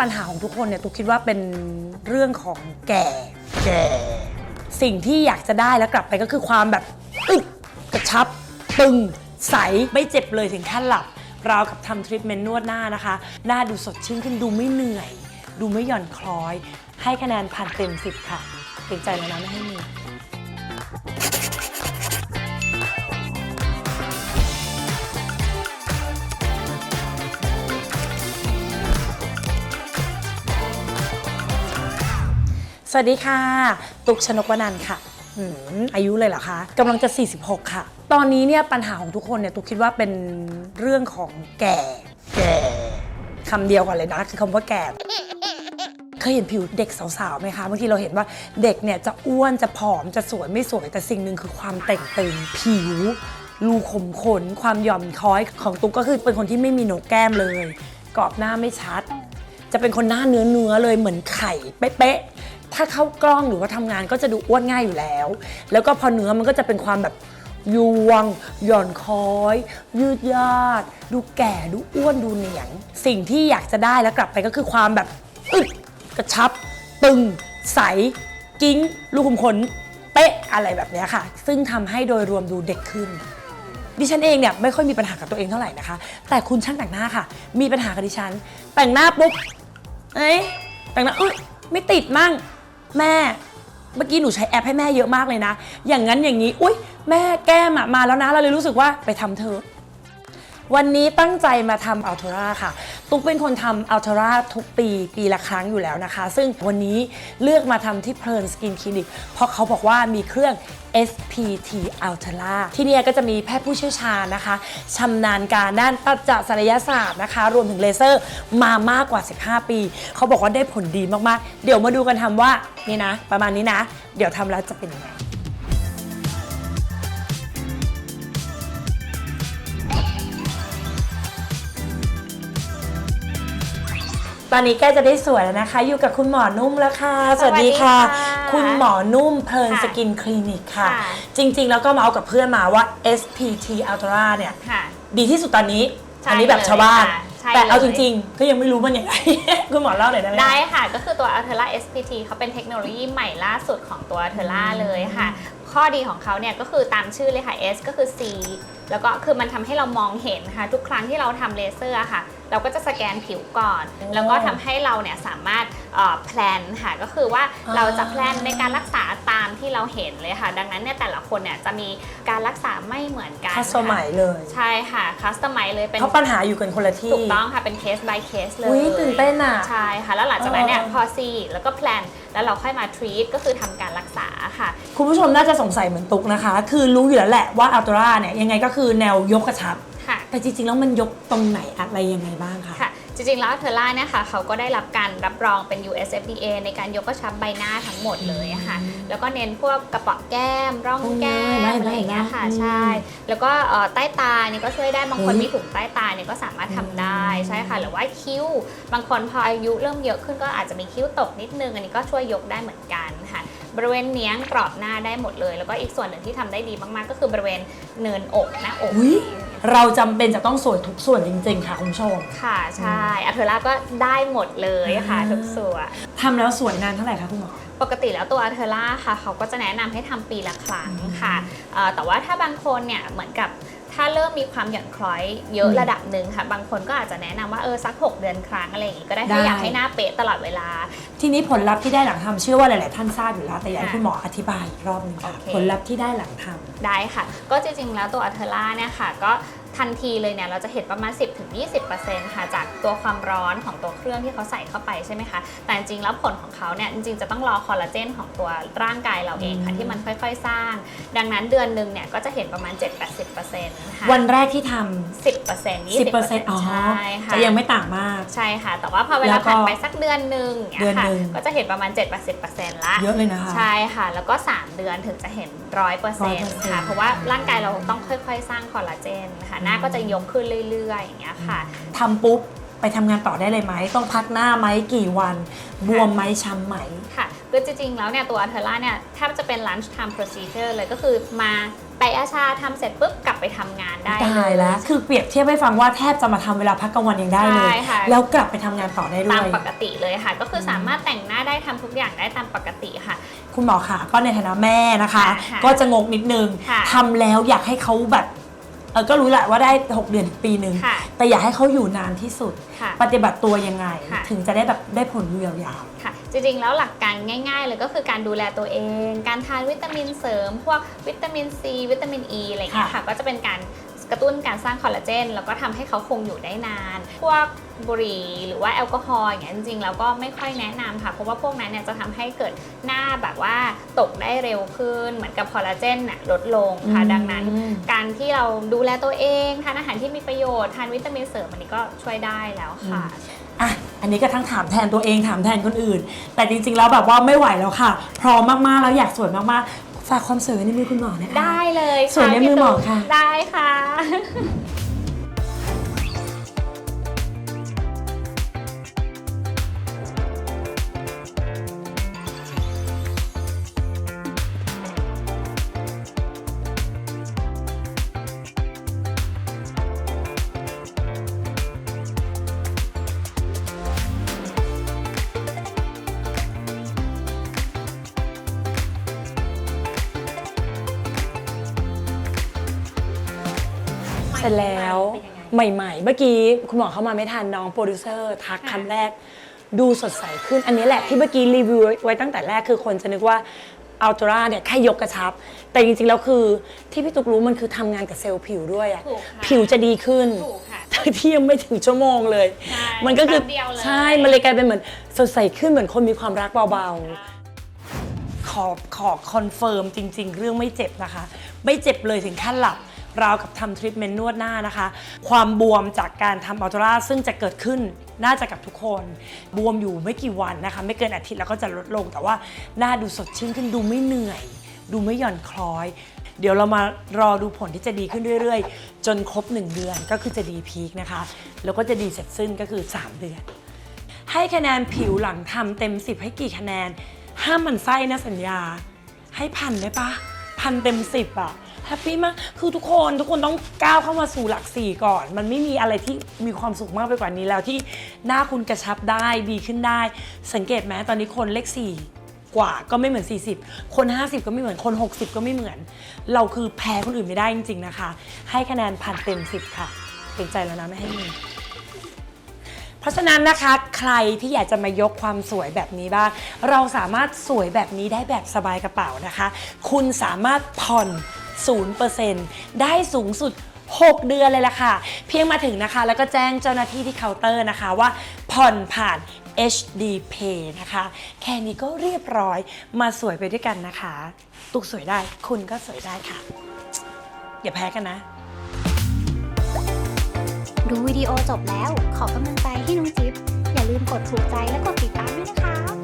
ปัญหาของทุกคนเนี่ยตุกคิดว่าเป็นเรื่องของแก่ แก่ สิ่งที่อยากจะได้แล้วกลับไปก็คือความแบบอึกกระชับ ตึง ใส ไม่เจ็บเลยถึงขั้นหลับ ราวกับทำทรีทเมนต์นวดหน้านะคะ หน้าดูสดชื่นขึ้นดูไม่เหนื่อย ดูไม่หย่อนคล้อย ให้คะแนนผ่านเต็มสิบค่ะเกรงใจแล้วนะไม่ให้มี วัสดีค่ะ ตุกชนกวนันค่ะอายุเลยเหรอคะกำลังจะ 46 ค่ะ ตอนนี้เนี่ยปัญหาของทุกคนเนี่ยตุกคิดว่าเป็นเรื่องของแก่ แก่คำเดียวกันเลยนะคือคำว่าแก่เคยเห็นผิวเด็กสาวๆไหมคะบางทีเราเห็นว่าเด็กเนี่ยจะอ้วนจะผอมจะสวยไม่สวยแต่สิ่งหนึ่งคือความเต่งตึงผิวรูขมขน ความหย่อนคล้อยของตุ๊กก็คือเป็นคนที่ไม่มีโหนกแก้มเลยกรอบหน้าไม่ชัด จะเป็นคนหน้าเนื้อเนื้อๆเลยเหมือนไข่เป๊ะ ถ้าเข้ากล้องหรือว่าทำงานก็จะดูอ้วนง่ายอยู่แล้ว แล้วก็พอเนื้อมันก็จะเป็นความแบบยวง หย่อนค้อย ยืดยาด ดูแก่ดูอ้วนดูเหนียง สิ่งที่อยากจะได้แล้วกลับไปก็คือความแบบอึดกระชับ ตึง ใส กิ้ง ลูกขุมขนเป๊ะอะไรแบบเนี้ยค่ะ ซึ่งทำให้โดยรวมดูเด็กขึ้น ดิฉันเองเนี่ยไม่ค่อยมีปัญหากับตัวเองเท่าไหร่นะคะ แต่คุณช่างแต่งหน้าค่ะ มีปัญหากับดิฉัน แต่งหน้าปุ๊บ เอ้ยแต่งหน้าอุ้ยไม่ติดมั่ง แม่เมื่อกี้หนูใช้แอปให้แม่เยอะมากเลยนะ อย่างนั้นอย่างนี้ อุ้ยแม่แก้มอะมาแล้วนะ เราเลยรู้สึกว่าไปทำเธอะวันนี้ตั้งใจมาทำอัลเทราค่ะ ตุ๊กเป็นคนทำอัลเทราทุกปีปีละครั้งอยู่แล้วนะคะ ซึ่งวันนี้เลือกมาทำที่เพลินสกินคลินิก เพราะเขาบอกว่ามีเครื่อง SPT Ultra ที่นี่ก็จะมีแพทย์ผู้เชี่ยวชาญนะคะชำนาญการด้านปัจจศัลยศาสตร์นะคะ รวมถึงเลเซอร์มามากกว่า 15 ปี เขาบอกว่าได้ผลดีมากๆ เดี๋ยวมาดูกันทำว่านี่นะ ประมาณนี้นะ เดี๋ยวทำแล้วจะเป็นยังไง อนนี้ใกล้จะได้สวยแล้วนะคะ อยู่กับคุณหมอนุ่มแล้วค่ะ สวัสดีค่ะ สวัสดีค่ะคุณหมอนุ่มเพลินค่ะสกินคลินิกค่ะ ค่ะ จริงๆ แล้วก็เมาส์กับเพื่อนมาว่า SPT Ultra เนี่ย ค่ะ ดีที่สุดตอนนี้ ใช่อันนี้แบบชาวบ้าน เลยค่ะใช่แต่เอาเลย จริงๆ ก็ยังไม่รู้มันยังไง คุณหมอเล่าหน่อยได้ไหม ได้ค่ะ ก็คือตัว Altera SPT เขาเป็นเทคโนโลยีใหม่ล่าสุดของตัว Altera เลยค่ะ ข้อดีของเขาเนี่ยก็คือตามชื่อเลยค่ะ S ก็คือ C แล้วก็คือมันทำให้เรามองเห็นค่ะ ทุกครั้งที่เราทำเลเซอร์อะค่ะ เราก็จะสแกนผิวก่อน แล้วก็ทำให้เราเนี่ยสามารถแพลนค่ะ ก็คือว่าเราจะแพลนในการรักษาตามที่เราเห็นเลยค่ะ ดังนั้นเนี่ยแต่ละคนเนี่ยจะมีการรักษาไม่เหมือนกันคัสตอมใหม่ค่ะเลยใช่ค่ะคัสตอมไมเลยเป็นเพราะปัญหาอยู่กันคนละที่ถูกต้องค่ะเป็นเคส by เคสเลยอุ๊ยตื่นเต้นอะใช่ค่ะ แล้วหลังจากนั้นเนี่ยเออพอซีแล้วก็แพลนแล้วเราค่อยมา treat ก็คือทำการรักษาค่ะ คุณผู้ชมน่าจะสงสัยเหมือนตุ๊กนะคะ คือรู้อยู่แล้วแหละว่า Ultra เนี่ยยังไงก็คือแนวยกกระชับ ค่ะ แต่จริงๆแล้วมันยกตรงไหนอะไรยังไงบ้างคะ ค่ะ จริงๆ แล้วเทอร่าเนี่ยค่ะเขาก็ได้รับการรับรองเป็น US FDA ในการยกกระชับใบหน้าทั้งหมดเลยอะค่ะ แล้วก็เน้นพวกกระเป๋อแก้ม ร่องแก้มโอ้ยอะไรอย่างเงี้ยค่ะอืมใช่ แล้วก็เอ่อใต้ตานี่ก็ช่วยได้ บางคนอุ๊ยมีถุงใต้ตาเนี่ยก็สามารถทำได้ ใช่ค่ะ หรือว่าคิ้ว บางคนพออายุเริ่มเยอะขึ้นก็อาจจะมีคิ้วตกนิดนึง อันนี้ก็ช่วยยกได้เหมือนกันค่ะ บริเวณเนี้ยงกรอบหน้าได้หมดเลย แล้วก็อีกส่วนหนึ่งที่ทำได้ดีมากๆ ก็คือบริเวณเนินอกหน้าอกอุ๊ยเราจำเป็นจะต้องสวยทุกส่วนจริง ๆ ค่ะคุณผู้ชมค่ะใช่อัลเทอร่าก็ได้หมดเลยค่ะอืมทุกส่วน ทำแล้วสวยนานเท่าไหร่คะคุณหมอ ปกติแล้วตัวอัลเทอร่าค่ะ เขาก็จะแนะนำให้ทำปีละครั้งค่ะเอ่อแต่ว่าถ้าบางคนเนี่ยเหมือนกับ ถ้าเริ่มมีความหย่อนคล้อยเยอะอืมระดับหนึ่งค่ะ บางคนก็อาจจะแนะนำว่าเออสัก 6 เดือนครั้งอะไรอย่างงี้ก็ได้ได้ถ้าอยากให้หน้าเป๊ะตลอดเวลา ทีนี้ผลลัพธ์ที่ได้หลังทำเชื่อว่าหลาย ๆ ท่านทราบอยู่แล้วแต่อยากให้ค่ะคุณหมออธิบายอีกรอบหนึงค่ะโอเคผลลัพธ์ที่ได้หลังทำได้ค่ะ ก็จริง ๆ แล้วตัวอัลเทอร่าเนี่ยค่ะก็ ทันทีเลยเนี่ยเราจะเห็นประมาณ 10-20%ค่ะจากตัวความร้อนของตัวเครื่องที่เขาใส่เข้าไปใช่ไหมคะ แต่จริงๆแล้วผลของเขาเนี่ยจริงๆจะต้องรอคอลลาเจนของตัวร่างกายเราเองค่ะอืมที่มันค่อยๆสร้าง ดังนั้นเดือนหนึ่งเนี่ยก็จะเห็นประมาณ 7-80%ค่ะวันแรกที่ทสิบเปอร์เซ็นต์ยี่สิบเปอร์เซ็น10%ต์อ๋อใช่ค่ะ จะยังไม่ต่างมาก ใช่ค่ะ แต่ว่าพอเวแล้ลาวก็ผ่านไปสักเดือนหนึ่งเนี่ยเดือนค่ะหนึ่ง ก็จะเห็นประมาณ 7-80%ละ เยอะเลยนะคะ ใช่ค่ะ แล้วก็ 3 เดือนถึงจะเห็น 100%ค่ะ 100%เพราะว่าร่างกายเราต้องค่อยๆ สร้างคอลลาเจนค่ะหน้าก็จะยกขึ้นเรื่อยๆอย่างเงี้ยค่ะ ทำปุ๊บไปทำงานต่อได้เลยไหม ต้องพักหน้าไหมกี่วัน บวมไหมช้ำไหม ค่ะโดคือจริงๆแล้วเนี่ยตัวเทอร่าเนี่ยแทบจะเป็น lunch time procedure เลยก็คือมาไปอาชาทำเสร็จปุ๊บกลับไปทำงานได้ ตายแล้ว คือเปรียบเทียบให้ฟังว่าแทบจะมาทำเวลาพักกลางวันยังได้เลย ใช่ค่ะ แล้วกลับไปทำงานต่อได้ด้ตามวย ปกติเลยค่ะ ก็คือสามารถแต่งหน้าได้ทำทุกอย่างได้ตามปกติค่ะ คุณหมอค่ะก็ในฐานะแม่นะคะ ค่ะก็จะงงนิดนึงค่ะ ทำแล้วอยากให้เขาแบบ เออก็รู้แหละว่าได้ 6 เดือนถึงปีหนึ่งค่ะแต่อยากให้เขาอยู่นานที่สุด ค่ะปฏิบัติตัวยังไง ค่ะ ถึงจะได้แบบได้ผลยาว ค่ะจริงๆ แล้วหลักการง่าย ๆ เลยก็คือการดูแลตัวเอง การทานวิตามินเสริม พวกวิตามินซีวิตามินอ e ีอะไรอย่างเงี้ยค่ะก็จะเป็นการ กระตุ้นการสร้างคอลลาเจนแล้วก็ทำให้เขาคงอยู่ได้นาน พวกบุหรี่หรือว่าแอลกอฮอล์อย่างเงี้ยจริงๆแล้วก็ไม่ค่อยแนะนำค่ะ เพราะว่าพวกนั้นเนี่ยจะทำให้เกิดหน้าแบบว่าตกได้เร็วขึ้น เหมือนกับคอลลาเจนน่ะลดลงๆค่ะอืมดังนั้น การที่เราดูแลตัวเองทานอาหารที่มีประโยชน์ทานวิตามินเสริมอันนี้ก็ช่วยได้แล้วค่ะอะอันนี้ก็ทั้งถามแทนตัวเองถามแทนคนอื่น แต่จริงๆแล้วแบบว่าไม่ไหวแล้วค่ะ พร้อมมากๆแล้วอยากสวยมากๆ ฝากความสวยไว้ในมือคุณหมอนะคะได้เลยค่ะส่วนในมือหมอค่ะ ได้ค่ะ เสร็จแล้วใหม่ ๆ เมื่อกี้คุณหมอเข้ามาไม่ทันน้องโปรดิวเซอร์ทักคำแรก ดูสดใสขึ้นอันนี้แหละที่เมื่อกี้รีวิวไว้ตั้งแต่แรกคือคนจะนึกว่าอัลตร้าเนี่ยแค่ยกกระชับ แต่จริงๆแล้วคือที่พี่ตุ๊กรู้มันคือทำงานกับเซลล์ผิวด้วยอะถูกค่ะผิวจะดีขึ้นถูกค่ะทั้งที่ยังไม่ถึงชั่วโมงเลย ใช่มันก็คือแป๊บเดียวเลย ใช่มันเลยกลายเป็นเหมือนสดใสขึ้นเหมือนคนมีความรักเบาๆ ขอขอคอนเฟิร์มจริง ๆ เรื่องไม่เจ็บนะคะ ไม่เจ็บเลยถึงขั้นหลับ ราวกับทำทรีทเมนต์นวดหน้านะคะ ความบวมจากการทำอัลตราซึ่งจะเกิดขึ้นน่าจะกับทุกคน บวมอยู่ไม่กี่วันนะคะ ไม่เกินอาทิตย์แล้วก็จะลดลง แต่ว่าหน้าดูสดชื่นขึ้นดูไม่เหนื่อย ดูไม่หย่อนคล้อย เดี๋ยวเรามารอดูผลที่จะดีขึ้นเรื่อยๆ จนครบ 1 เดือนก็คือจะดีพีคนะคะ แล้วก็จะดีเสร็จสิ้นก็คือ 3 เดือน ให้คะแนนผิวหลังทำเต็ม 10 ให้กี่คะแนน ห้ามหมันไส้นะสัญญา ให้พันได้ปะพันเต็ม 10อะ แฮปปี้มาก คือทุกคนทุกคนต้องก้าวเข้ามาสู่หลักสี่ก่อน มันไม่มีอะไรที่มีความสุขมากไปกว่านี้แล้วที่หน้าคุณกระชับได้ดีขึ้นได้ สังเกตไหมตอนนี้คนเลขสี่กว่าก็ไม่เหมือน 40 คน 50 ก็ไม่เหมือนคน 60 ก็ไม่เหมือน เราคือแพ้คนอื่นไม่ได้จริง ๆ นะคะ ให้คะแนนพันเต็ม 10 ค่ะเกรงใจแล้วนะไม่ให้มีเพราะฉะนั้นนะคะใครที่อยากจะมายกความสวยแบบนี้บ้าง เราสามารถสวยแบบนี้ได้แบบสบายกระเป๋านะคะ คุณสามารถผ่อน 0%ได้สูงสุด 6 เดือนเลยล่ะค่ะ เพียงมาถึงนะคะ แล้วก็แจ้งเจ้าหน้าที่ที่เคาน์เตอร์นะคะว่าผ่อนผ่าน HD Pay นะคะ แค่นี้ก็เรียบร้อยมาสวยไปด้วยกันนะคะ ตุกสวยได้คุณก็สวยได้ค่ะ อย่าแพ้กันนะ ดูวิดีโอจบแล้ว ขอกำลังใจให้น้องจิ๊บ อย่าลืมกดถูกใจและกดติดตามด้วยนะคะ